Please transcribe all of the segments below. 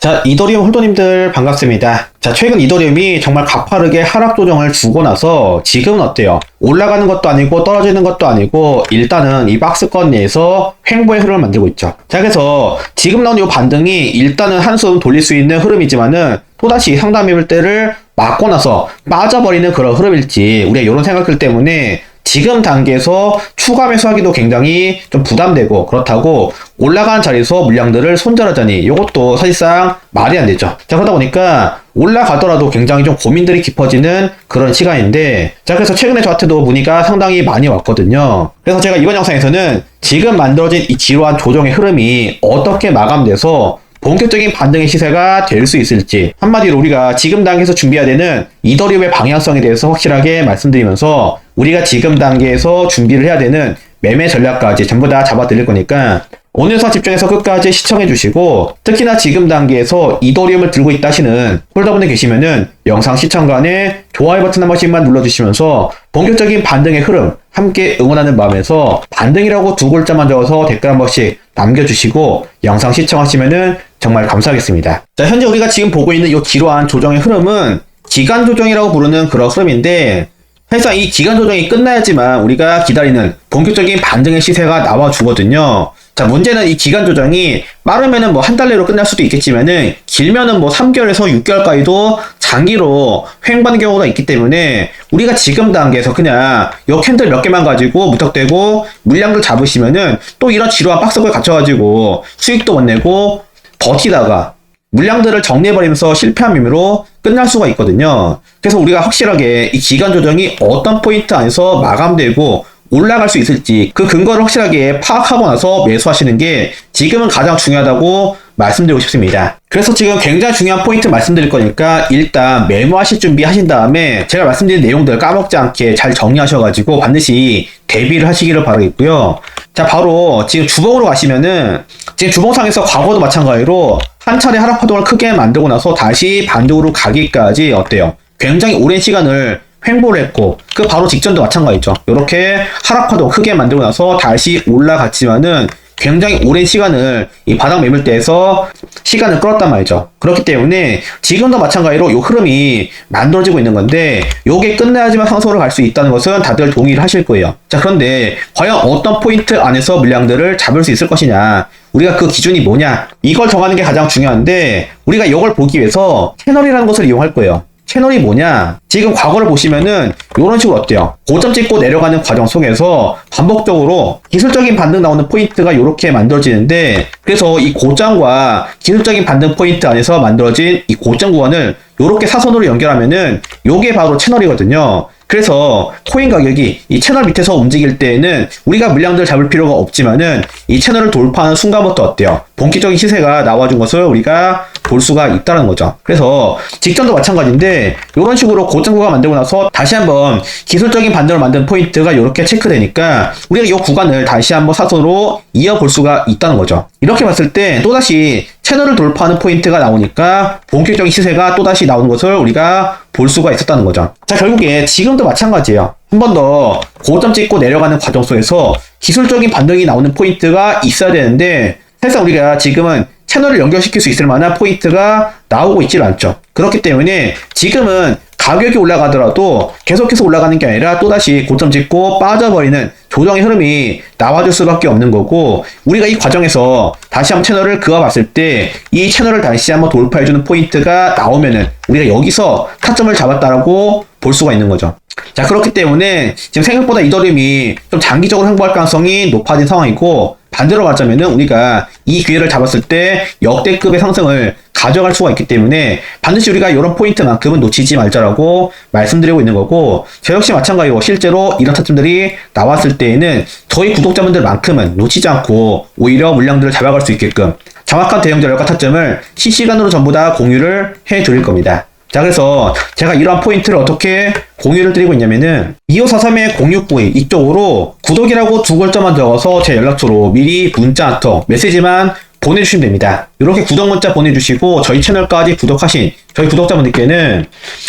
자, 이더리움 홀더님들 반갑습니다. 자, 최근 이더리움이 정말 가파르게 하락 조정을 주고 나서 지금은 어때요? 올라가는 것도 아니고 떨어지는 것도 아니고 일단은 이 박스권 내에서 횡보의 흐름을 만들고 있죠. 자, 그래서 지금 나온 이 반등이 일단은 한숨 돌릴 수 있는 흐름이지만은 또다시 상단 매물대를 맞고 나서 빠져버리는 그런 흐름일지 우리가 이런 생각들 때문에 지금 단계에서 추가 매수하기도 굉장히 좀 부담되고 그렇다고 올라간 자리에서 물량들을 손절하자니 이것도 사실상 말이 안 되죠. 자 그러다 보니까 올라가더라도 굉장히 좀 고민들이 깊어지는 그런 시간인데 자 그래서 최근에 저한테도 문의가 상당히 많이 왔거든요. 그래서 제가 이번 영상에서는 지금 만들어진 이 지루한 조정의 흐름이 어떻게 마감돼서 본격적인 반등의 시세가 될 수 있을지 한마디로 우리가 지금 단계에서 준비해야 되는 이더리움의 방향성에 대해서 확실하게 말씀드리면서 우리가 지금 단계에서 준비를 해야 되는 매매 전략까지 전부 다 잡아 드릴 거니까 오늘 영상 집중해서 끝까지 시청해 주시고 특히나 지금 단계에서 이더리움을 들고 있다 하시는 홀더분들 계시면은 영상 시청간에 좋아요 버튼 한 번씩만 눌러주시면서 본격적인 반등의 흐름 함께 응원하는 마음에서 반등이라고 두 글자만 적어서 댓글 한 번씩 남겨주시고 영상 시청하시면은 정말 감사하겠습니다. 자 현재 우리가 지금 보고 있는 이 지루한 조정의 흐름은 기간 조정이라고 부르는 그런 흐름인데 사실상 이 기간 조정이 끝나야지만 우리가 기다리는 본격적인 반등의 시세가 나와 주거든요. 자, 문제는 이 기간 조정이 빠르면은 뭐 한 달 내로 끝날 수도 있겠지만은 길면은 뭐 3개월에서 6개월까지도 장기로 횡보하는 경우가 있기 때문에 우리가 지금 단계에서 그냥 요 캔들 몇 개만 가지고 무턱대고 물량들 잡으시면은 또 이런 지루한 박스를 갖춰가지고 수익도 못 내고 버티다가 물량들을 정리해버리면서 실패한 의미로 끝날 수가 있거든요. 그래서 우리가 확실하게 이 기간 조정이 어떤 포인트 안에서 마감되고 올라갈 수 있을지 그 근거를 확실하게 파악하고 나서 매수하시는 게 지금은 가장 중요하다고 말씀드리고 싶습니다. 그래서 지금 굉장히 중요한 포인트 말씀드릴 거니까 일단 메모하실 준비 하신 다음에 제가 말씀드린 내용들 까먹지 않게 잘 정리하셔가지고 반드시 대비를 하시기를 바라겠고요. 자, 바로 지금 주봉으로 가시면은 지금 주봉상에서 과거도 마찬가지로 한 차례 하락 파동을 크게 만들고 나서 다시 반등으로 가기까지 어때요? 굉장히 오랜 시간을 횡보를 했고 그 바로 직전도 마찬가지죠. 이렇게 하락 파동 크게 만들고 나서 다시 올라갔지만은 굉장히 오랜 시간을 이 바닥 매물대에서 시간을 끌었단 말이죠. 그렇기 때문에 지금도 마찬가지로 이 흐름이 만들어지고 있는 건데 요게 끝나야지만 상승으로 갈 수 있다는 것은 다들 동의를 하실 거예요. 자 그런데 과연 어떤 포인트 안에서 물량들을 잡을 수 있을 것이냐 우리가 그 기준이 뭐냐 이걸 정하는 게 가장 중요한데 우리가 이걸 보기 위해서 채널이라는 것을 이용할 거예요. 채널이 뭐냐? 지금 과거를 보시면은 이런 식으로 어때요? 고점 찍고 내려가는 과정 속에서 반복적으로 기술적인 반등 나오는 포인트가 이렇게 만들어지는데 그래서 이 고점과 기술적인 반등 포인트 안에서 만들어진 이 고점 구간을 이렇게 사선으로 연결하면은 요게 바로 채널이거든요. 그래서 코인 가격이 이 채널 밑에서 움직일 때에는 우리가 물량들 잡을 필요가 없지만은 이 채널을 돌파하는 순간부터 어때요? 본격적인 시세가 나와준 것을 우리가 볼 수가 있다는 거죠. 그래서 직전도 마찬가지인데 이런 식으로 고점구가 만들고 나서 다시 한번 기술적인 반등을 만든 포인트가 이렇게 체크되니까 우리가 이 구간을 다시 한번 사선으로 이어볼 수가 있다는 거죠. 이렇게 봤을 때 또다시 채널을 돌파하는 포인트가 나오니까 본격적인 시세가 또다시 나오는 것을 우리가 볼 수가 있었다는 거죠. 자, 결국에 지금도 마찬가지예요. 한 번 더 고점 찍고 내려가는 과정 속에서 기술적인 반등이 나오는 포인트가 있어야 되는데 사실상 우리가 지금은 채널을 연결시킬 수 있을 만한 포인트가 나오고 있질 않죠. 그렇기 때문에 지금은 가격이 올라가더라도 계속해서 올라가는 게 아니라 또다시 고점 찍고 빠져버리는 조정의 흐름이 나와줄 수밖에 없는 거고 우리가 이 과정에서 다시 한번 채널을 그어봤을 때 이 채널을 다시 한번 돌파해주는 포인트가 나오면은 우리가 여기서 타점을 잡았다라고 볼 수가 있는 거죠. 자 그렇기 때문에 지금 생각보다 이더림이 좀 장기적으로 행보할 가능성이 높아진 상황이고 반대로 가자면은 우리가 이 기회를 잡았을 때 역대급의 상승을 가져갈 수가 있기 때문에 반드시 우리가 이런 포인트만큼은 놓치지 말자라고 말씀드리고 있는 거고 저 역시 마찬가지로 실제로 이런 타점들이 나왔을 때에는 저희 구독자분들만큼은 놓치지 않고 오히려 물량들을 잡아갈 수 있게끔 정확한 대응 전략과 타점을 실시간으로 전부 다 공유를 해 드릴 겁니다. 자, 그래서 제가 이러한 포인트를 어떻게 공유를 드리고 있냐면은 2543의 069위 이쪽으로 구독이라고 두 글자만 적어서 제 연락처로 미리 문자 한 통 메시지만 보내주시면 됩니다. 이렇게 구독 문자 보내주시고 저희 채널까지 구독하신 저희 구독자분들께는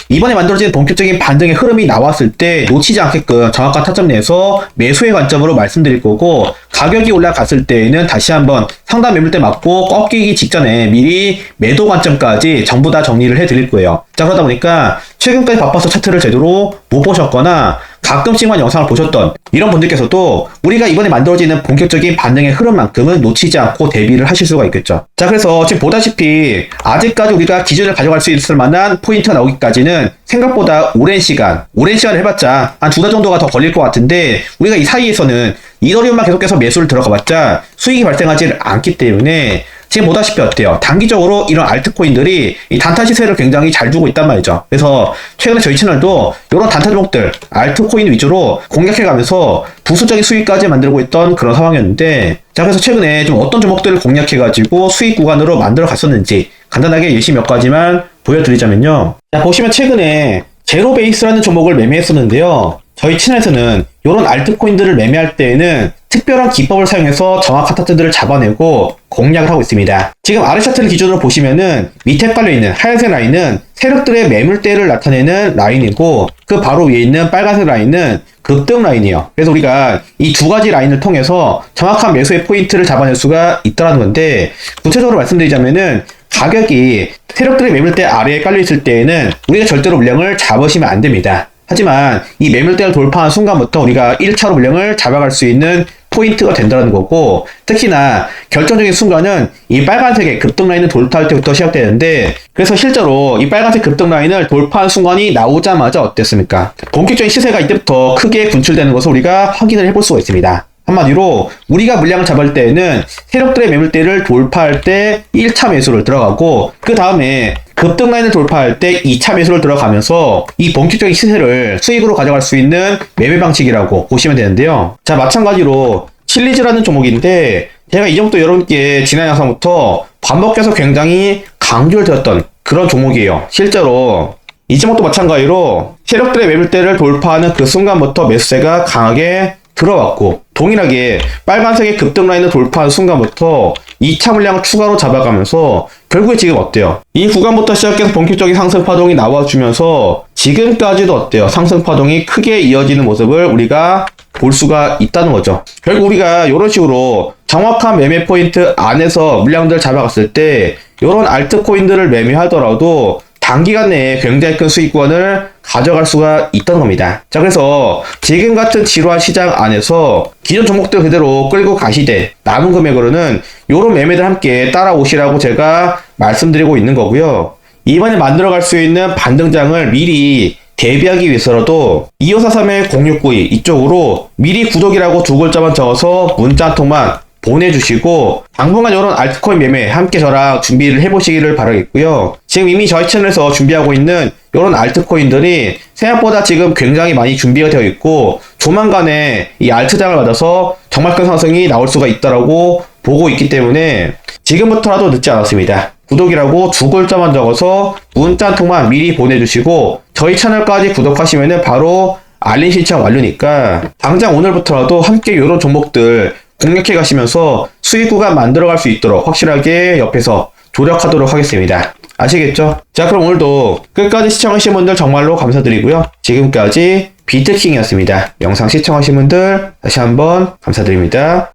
이번에 만들어진 본격적인 반등의 흐름이 나왔을 때 놓치지 않게끔 정확한 타점 내에서 매수의 관점으로 말씀드릴 거고 가격이 올라갔을 때에는 다시 한번 상단 매물대 맞고 꺾이기 직전에 미리 매도 관점까지 전부 다 정리를 해 드릴 거예요. 자 그러다 보니까 최근까지 바빠서 차트를 제대로 못 보셨거나 가끔씩만 영상을 보셨던 이런 분들께서도 우리가 이번에 만들어지는 본격적인 반등의 흐름만큼은 놓치지 않고 대비를 하실 수가 있겠죠. 자, 그래서 지금 보다시피 아직까지 우리가 기준을 가져갈 수 있을 만한 포인트가 나오기까지는 생각보다 오랜 시간, 오랜 시간을 해봤자 한 두 달 정도가 더 걸릴 것 같은데 우리가 이 사이에서는 이더리움만 계속해서 매수를 들어가봤자 수익이 발생하지 않기 때문에 지금 보다시피 어때요? 단기적으로 이런 알트코인들이 이 단타 시세를 굉장히 잘 두고 있단 말이죠. 그래서 최근에 저희 채널도 이런 단타 종목들, 알트코인 위주로 공략해가면서 부수적인 수익까지 만들고 있던 그런 상황이었는데, 자, 그래서 최근에 좀 어떤 종목들을 공략해가지고 수익 구간으로 만들어 갔었는지 간단하게 예시 몇 가지만 보여드리자면요. 자, 보시면 최근에 제로베이스라는 종목을 매매했었는데요. 저희 채널에서는 이런 알트코인들을 매매할 때에는 특별한 기법을 사용해서 정확한 타트들을 잡아내고 공략을 하고 있습니다. 지금 아래 차트를 기준으로 보시면은 밑에 깔려있는 하얀색 라인은 세력들의 매물대를 나타내는 라인이고 그 바로 위에 있는 빨간색 라인은 급등 라인이에요. 그래서 우리가 이 두 가지 라인을 통해서 정확한 매수의 포인트를 잡아낼 수가 있다는 건데 구체적으로 말씀드리자면은 가격이 세력들의 매물대 아래에 깔려 있을 때에는 우리가 절대로 물량을 잡으시면 안 됩니다. 하지만 이 매물대를 돌파한 순간부터 우리가 1차로 물량을 잡아갈 수 있는 포인트가 된다는 거고 특히나 결정적인 순간은 이 빨간색의 급등 라인을 돌파할 때부터 시작되는데 그래서 실제로 이 빨간색 급등 라인을 돌파한 순간이 나오자마자 어땠습니까? 본격적인 시세가 이때부터 크게 분출되는 것을 우리가 확인을 해볼 수가 있습니다. 한마디로 우리가 물량을 잡을 때에는 세력들의 매물대를 돌파할 때 1차 매수를 들어가고 그 다음에 급등 라인을 돌파할 때 2차 매수를 들어가면서 이 본격적인 시세를 수익으로 가져갈 수 있는 매매 방식이라고 보시면 되는데요. 자 마찬가지로 칠리즈라는 종목인데 제가 이전부터 여러분께 지난 영상부터 반복해서 굉장히 강조를 드렸던 그런 종목이에요. 실제로 이 종목도 마찬가지로 세력들의 매물대를 돌파하는 그 순간부터 매수세가 강하게 들어왔고 동일하게 빨간색의 급등 라인을 돌파한 순간부터 2차 물량을 추가로 잡아가면서 결국에 지금 어때요? 이 구간부터 시작해서 본격적인 상승 파동이 나와주면서 지금까지도 어때요? 상승 파동이 크게 이어지는 모습을 우리가 볼 수가 있다는 거죠. 결국 우리가 이런 식으로 정확한 매매 포인트 안에서 물량들을 잡아갔을 때 이런 알트코인들을 매매하더라도 단기간 내에 굉장히 큰 수익권을 가져갈 수가 있다는 겁니다. 자, 그래서 지금 같은 지루한 시장 안에서 기존 종목들 그대로 끌고 가시되 남은 금액으로는 이런 매매들 함께 따라오시라고 제가 말씀드리고 있는 거고요. 이번에 만들어갈 수 있는 반등장을 미리 대비하기 위해서라도 2543-0692 이쪽으로 미리 구독이라고 두 글자만 적어서 문자 한 통만 보내주시고 당분간 이런 알트코인 매매 함께 저랑 준비를 해보시기를 바라겠고요. 지금 이미 저희 채널에서 준비하고 있는 이런 알트코인들이 생각보다 지금 굉장히 많이 준비가 되어 있고 조만간에 이 알트장을 받아서 정말 큰 상승이 나올 수가 있다라고 보고 있기 때문에 지금부터라도 늦지 않았습니다. 구독이라고 두 글자만 적어서 문자 한 통만 미리 보내주시고 저희 채널까지 구독하시면은 바로 알림 신청 완료니까 당장 오늘부터라도 함께 이런 종목들 공략해 가시면서 수익 구간 만들어 갈 수 있도록 확실하게 옆에서 조력하도록 하겠습니다. 아시겠죠? 자, 그럼 오늘도 끝까지 시청하신 분들 정말로 감사드리고요. 지금까지 비트킹이었습니다. 영상 시청하신 분들 다시 한번 감사드립니다.